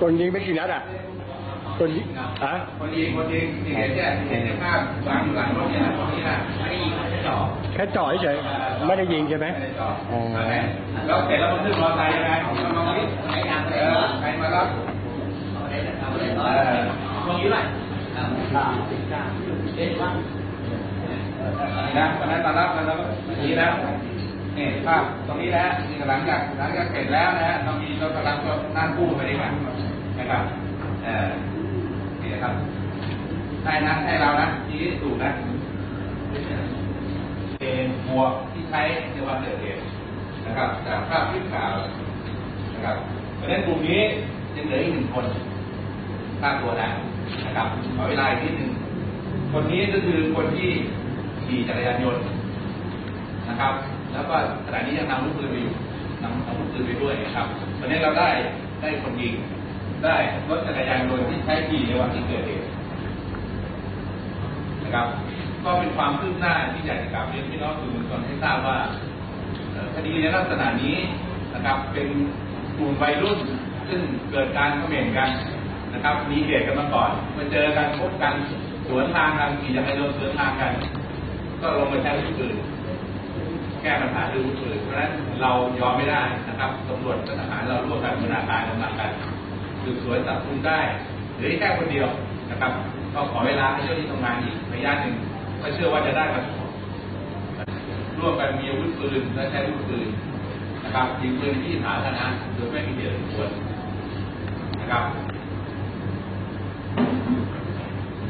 คนยิงไม่กี่นัดอะคนยิงฮะคนยิงคนยิงเห็นใช่เห็นภาพหลังหลังรถเนี่ยตรงนี้นะไม่ได้ยิงแค่จ่อแค่จ่อเฉยไม่ได้ยิงใช่ไหมแล้วเสร็จแล้วมันขึ้นมอไซค์ยังไงมันมองนี่ใครมารับตรงนี้ไหมเจ็ดวัน นะตอนนั้นตอนรับแล้วนี้นะนี่ภาพตรงนี้นะนี่หลังจากหลังจากเสร็จแล้วนะฮะเรามีเรากำลังก็นั่งกู้ไปด้วยกันนะครับเออนี่นะครับให้นะให้เรานะทีนี้ถูกนะเป็นหมวกที่ใช้ในวันเกิดเหตุนะครับ จากภาพที่ข่าวนะครับเพราะฉะนั้นกลุ่มนี้ยังเหลืออีกหนึ่งคนค่าตัวนะนะครับขอเวลาอีกนิดหนึ่งคนนี้ก็คือคนที่ ขี่จักรยานยนต์นะครับ แล้วก็ขณะนี้ยังนำอาวุธปืนไปอยู่นำอาวุธปืนไปด้วยนะครับ ตอนนี้เราได้ได้คนยิง ได้รถจักรยานยนต์ที่ใช้ขี่ในวันที่เกิดเหตุนะครับ ก็เป็นความคืบหน้าที่อยากจะกลับเรียนพี่น้องสื่อมวลชนให้ทราบว่าคดีในลักษณะนี้นะครับ เป็นกลุ่มวัยรุ่นซึ่งเกิดการเขม่นกันนะครับ มีเหตุกันมาก่อนมาเจอกันพบกันสวนทางกันขี่จักรยานยนต์สวนทางกัน ก็ลงมาใช้อาวุธปืนแก้ปัญหาด้วยอาวุธปืนเพราะฉะนั้นเรายอมไม่ได้นะครับตำรวจกับทหารเราร่วมกันบูรณาการกำลังกันสืบสวนจับกุมได้หลือแค่คนเดียวนะครับ ก็ขอเวลาให้เจ้าหน้าที่ทำงานอีกระยะหนึ่งก็เชื่อว่าจะได้มาร่วมกันมีอาวุธปืนและใช้อาวุธปืนนะครับยิงปืนที่สาธารณะโดยไม่มีเหตุอันควรนะครับ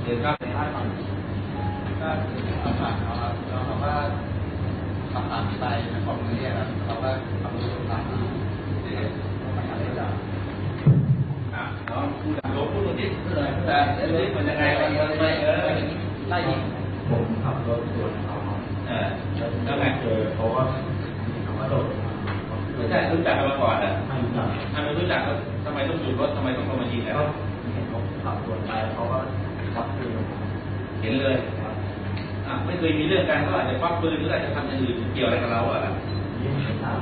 เดี๋ยวครับ ก็คำถามเขาครับเราบอกว่าคำถามที่ไปของมือเนี่ยครับเขาก็ทำรู้คำถามมาเด็กมันอะไรจ้ะอะน้องพูดลวงพูดตรงนี้เลยแต่เรื่องมันยังไงกันไมเออไล่ยิงผมขับรถสวนเขาเออแล้วไงเจอเขาว่าเขาว่าโดดไม่ใช่รู้จักกันมาก่อนอะไม่รู้จักถ้าไมรู้จักแล้วทำไมต้องหยุดรถทำไมต้องเข้ามายิงแล้วเห็นเขาขับสวนไปเขาก็ชักปืนเห็นเลย ไม่เคยมีเรื่องกันก็อาจจะควักปืนหรืออาจจะทำอย่างอื่นเกี่ยวอะไรกับเราอะยิ่งไม่ทราบ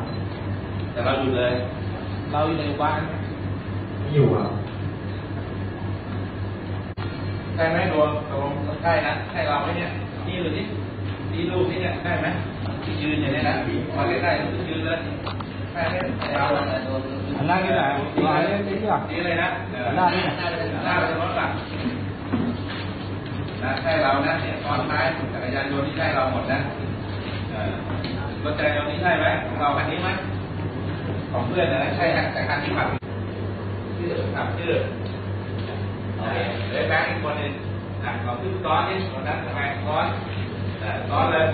แต่เราหยุดเลย เราอยู่ในบ้านไม่อยู่ครับใช่ไหมดวงตกลงใช่นะใช่เราไหมเนี่ย นี่ดูนี่นี่รูปนี่เนี่ยได้ไหมที่ยืนอย่างนี้นะมาใกล้ๆยืนเลยใช่ไหมใช่เราอันนั้นที่ไหนอันนี้ที่หลักนี่เลยนะเออหน้านี่หน้าเป็นรถหลัก นะใช่เรานะเนี่ยตอนท้ายจักรยานยนต์นี่ใช่เราหมดนะรถจักรยานยนต์นี่ใช่ไหมของเราคันนี้ไหมของเพื่อนนะใช่แต่คันที่ขับชื่อขับชื่อโอเคเหลือแบงค์อีกคนหนึงอะของพี่ซ้อนนี่คนนั้นทำไมซ้อนต้อนเลย